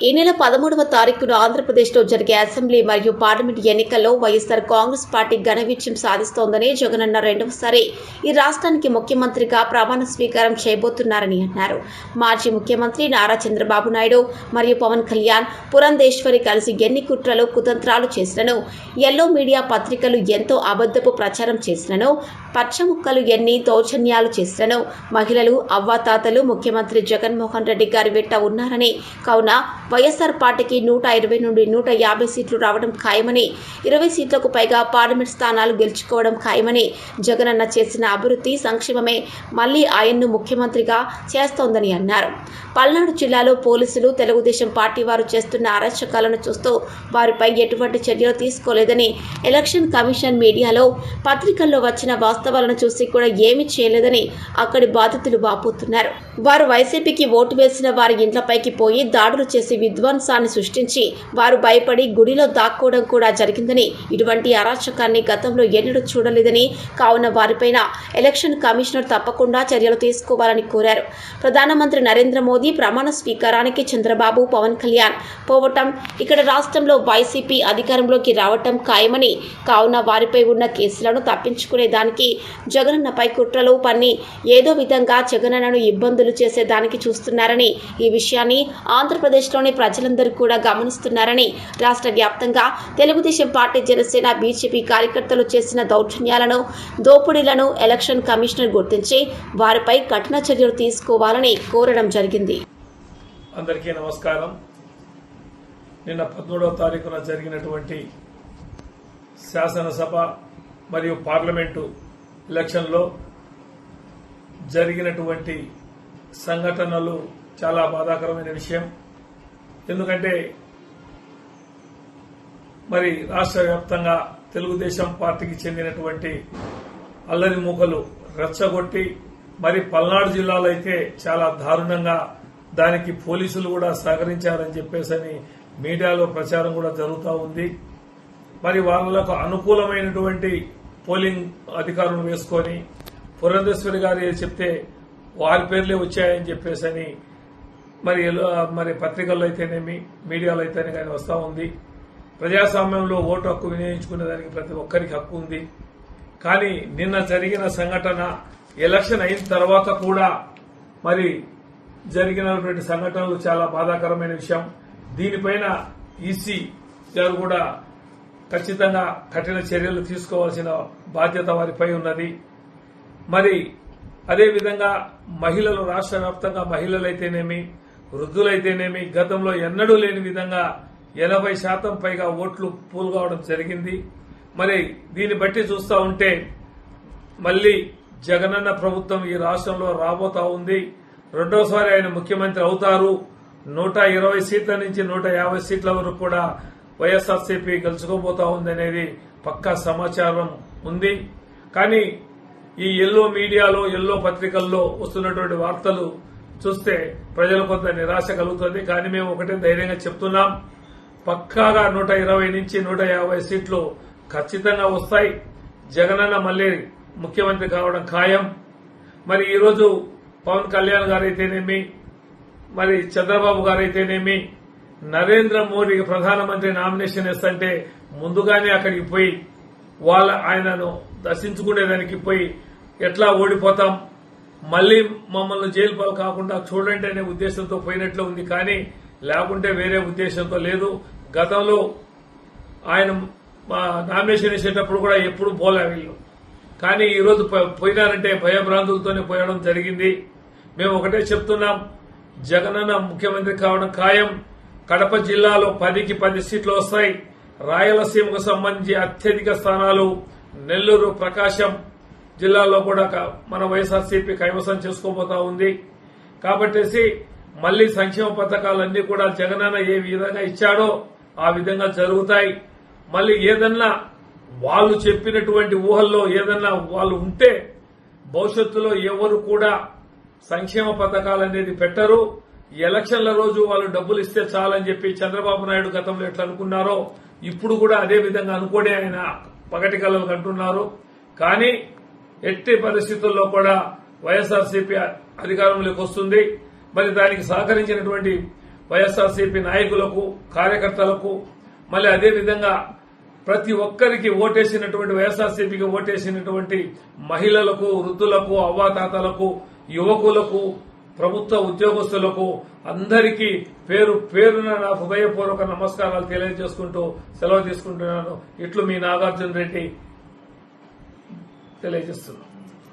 ఈ నెల పదమూడవ తారీఖున ఆంధ్రప్రదేశ్లో జరిగే అసెంబ్లీ మరియు పార్లమెంట్ ఎన్నికల్లో వైఎస్సార్ కాంగ్రెస్ పార్టీ ఘన విజయం సాధిస్తోందని జగనన్న రెండవసారి ఈ రాష్ట్రానికి ముఖ్యమంత్రిగా ప్రమాణ స్వీకారం చేయబోతున్నారని అన్నారు. మాజీ ముఖ్యమంత్రి నారా చంద్రబాబు నాయుడు మరియు పవన్ కళ్యాణ్ పురంధేశ్వరి కలిసి ఎన్ని కుట్రలు కుతంత్రాలు చేసినను ఎల్లో మీడియా పత్రికలు ఎంతో అబద్ధపు ప్రచారం చేసినను పచ్చముక్కలు ఎన్ని దౌర్జన్యాలు చేసినను మహిళలు అవ్వాతాతలు ముఖ్యమంత్రి జగన్మోహన్ రెడ్డి గారి వెంట ఉన్నారని కావున వైఎస్ఆర్ పార్టీకి నూట ఇరవై నుండి నూట యాభై సీట్లు రావడం ఖాయమని ఇరవై సీట్లకు పైగా పార్లమెంట్ స్థానాలు గెలుచుకోవడం ఖాయమని జగనన్న చేసిన అభివృద్ధి సంక్షేమమే మళ్ళీ ఆయన్ను ముఖ్యమంత్రిగా చేస్తోందని అన్నారు. పల్నాడు జిల్లాలో పోలీసులు తెలుగుదేశం పార్టీ వారు చేస్తున్న అరాచకాలను చూస్తూ వారిపై ఎటువంటి చర్యలు తీసుకోలేదని ఎలక్షన్ కమిషన్ మీడియాలో పత్రికల్లో వచ్చిన వాస్తవాలను చూసి కూడా ఏమీ చేయలేదని అక్కడి బాధితులు వాపోతున్నారు. వారు వైసీపీకి ఓటు వేసిన వారి ఇంట్లపైకి పోయి దాడులు చేసి విధ్వంసాన్ని సృష్టించి వారు భయపడి గుడిలో దాక్కోవడం కూడా జరిగిందని ఇటువంటి అరాచకాన్ని గతంలో ఎన్నడూ చూడలేదని కావున వారిపైన ఎలక్షన్ కమిషనర్ తప్పకుండా చర్యలు తీసుకోవాలని కోరారు. ప్రధానమంత్రి నరేంద్ర మోదీ ప్రమాణ స్వీకారానికి చంద్రబాబు పవన్ కళ్యాణ్ పోవటం ఇక్కడ రాష్ట్రంలో వైసీపీ అధికారంలోకి రావటం ఖాయమని కావున వారిపై ఉన్న కేసులను తప్పించుకునే దానికి జగనన్నపై కుట్రలు పన్ని ఏదో విధంగా జగనన్నను ఇబ్బందులు చేసేదానికి చూస్తున్నారని ఈ విషయాన్ని ఆంధ్రప్రదేశ్లోని ప్రజలందరూ కూడా గమనిస్తున్నారని రాష్ట్ర వ్యాప్తంగా తెలుగుదేశం పార్టీ జనసేన బీజేపీ కార్యకర్తలు చేసిన దౌర్జన్యాలను దోపిడీలను ఎలక్షన్ కమిషనర్ గుర్తించి వారిపై కఠిన చర్యలు తీసుకోవాలని కోరడం జరిగింది. అందరికీ నమస్కారం. నిన్న పదమూడవ తారీఖున జరిగినటువంటి శాసనసభ మరియు పార్లమెంటు ఎలక్షన్లో జరిగినటువంటి సంఘటనలు చాలా బాధాకరమైన విషయం. ఎందుకంటే మరి రాష్ట్ర వ్యాప్తంగా తెలుగుదేశం పార్టీకి చెందినటువంటి అల్లరి మూకలు రెచ్చగొట్టి మరి పల్నాడు జిల్లాలో అయితే చాలా దారుణంగా దానికి పోలీసులు కూడా సహకరించారని చెప్పేసి మీడియాలో ప్రచారం కూడా జరుగుతూ ఉంది. మరి వాళ్ళకు అనుకూలమైనటువంటి పోలింగ్ అధికారులను వేసుకొని పురంధేశ్వరి గారు చెప్తే వారి పేర్లే వచ్చాయని చెప్పేసి మరి మరి పత్రికల్లో అయితేనేమి మీడియాలో అయితేనే కానీ వస్తూ ఉంది. ప్రజాస్వామ్యంలో ఓటు హక్కు వినియోగించుకునే దానికి ప్రతి ఒక్కరికి హక్కు ఉంది. కానీ నిన్న జరిగిన సంఘటన ఎలక్షన్ అయిన తర్వాత కూడా మరి జరిగినటువంటి సంఘటనలు చాలా బాధాకరమైన విషయం. దీనిపైన ఈసీ గారు కూడా ఖచ్చితంగా కఠిన చర్యలు తీసుకోవాల్సిన బాధ్యత వారిపై ఉన్నది. మరి అదేవిధంగా మహిళలు రాష్ట్ర వ్యాప్తంగా మహిళలైతేనేమి వృద్ధులైతేనేమి గతంలో ఎన్నడూ లేని విధంగా ఎనభై శాతం పైగా ఓట్లు పూల్ కావడం జరిగింది. మరి దీన్ని బట్టి చూస్తూ ఉంటే మళ్ళీ జగనన్న ప్రభుత్వం ఈ రాష్ట్రంలో రాబోతా ఉంది. రెండోసారి ఆయన ముఖ్యమంత్రి అవుతారు. నూట ఇరవై సీట్ల నుంచి నూట యాభై సీట్ల వరకు కూడా వైఎస్ఆర్సీపీ గెలుచుకోబోతా ఉందనేది పక్కా సమాచారం ఉంది. కానీ ఈ ఎల్లో మీడియాలో ఎల్లో పత్రికల్లో వస్తున్నటువంటి వార్తలు చూస్తే ప్రజలు కొంత నిరాశ కలుగుతుంది. కానీ మేము ఒకటే ధైర్యంగా చెప్తున్నాం. పక్కాగా నూట ఇరవై నుంచి నూట యాభై సీట్లు ఖచ్చితంగా వస్తాయి. జగనన్న మళ్ళీ ముఖ్యమంత్రి కావడం ఖాయం. మరి ఈరోజు పవన్ కళ్యాణ్ గారైతేనేమి? మరి చంద్రబాబు గారైతేనేమి? నరేంద్ర మోడీ ప్రధానమంత్రి నామినేషన్ ఇస్తంటే ముందుగానే అక్కడికి పోయి వాళ్ళ ఆయనను దర్శించుకునేదానికి పోయి ఎట్లా ఓడిపోతాం? మళ్ళీ మమ్మల్ని జైలు పాలు కాకుండా చూడండి అనే ఉద్దేశంతో పోయినట్లు ఉంది కానీ లేకుంటే వేరే ఉద్దేశంతో లేదు. గతంలో ఆయన మా నామినేషన్ వేసేటప్పుడు కూడా ఎప్పుడు పోలే వీళ్ళు. కానీ ఈరోజు పోయినారంటే భయభ్రాంతులతోనే పోయడం జరిగింది. మేము ఒకటే చెప్తున్నాం జగనన్న ముఖ్యమంత్రి కావడం ఖాయం. కడప జిల్లాలో పదికి పది సీట్లు వస్తాయి. రాయలసీమకు సంబంధించి అత్యధిక స్థానాలు నెల్లూరు ప్రకాశం జిల్లాలో కూడా క- మన వైఎస్ఆర్సీపీ కైవసం చేసుకోబోతా ఉంది. కాబట్టేసి మళ్ళీ సంక్షేమ పథకాలన్నీ కూడా జగనన్న ఏ విధంగా ఇచ్చాడో ఆ విధంగా జరుగుతాయి. మళ్ళీ ఏదన్నా వాళ్ళు చెప్పినటువంటి ఊహల్లో ఏదన్నా వాళ్ళు ఉంటే భవిష్యత్తులో ఎవరు కూడా సంక్షేమ పథకాలు అనేది పెట్టరు. ఎలక్షన్ల రోజు వాళ్ళు డబ్బులు ఇస్తే చాలని చెప్పి చంద్రబాబు నాయుడు గతంలో ఎట్లా అనుకున్నారో ఇప్పుడు కూడా అదే విధంగా అనుకోని ఆయన పగటి కళలు కంటున్నారు. కానీ ఎట్టి పరిస్థితుల్లో కూడా వైఎస్ఆర్సీపీ అధికారంలోకి వస్తుంది. మరి దానికి సహకరించినటువంటి వైఎస్ఆర్సీపీ నాయకులకు కార్యకర్తలకు మళ్ళీ అదేవిధంగా ప్రతి ఒక్కరికి ఓటేసినటువంటి వైఎస్ఆర్సీపీకి ఓటేసినటువంటి మహిళలకు వృద్ధులకు అవ్వాతాతలకు యువకులకు ప్రభుత్వ ఉద్యోగస్తులకు అందరికీ పేరు పేరున నా హృదయపూర్వక నమస్కారాలు తెలియజేసుకుంటూ సెలవు తీసుకుంటున్నాను. ఇట్లు మీ నాగార్జున రెడ్డి తెలియజేస్తున్నాను.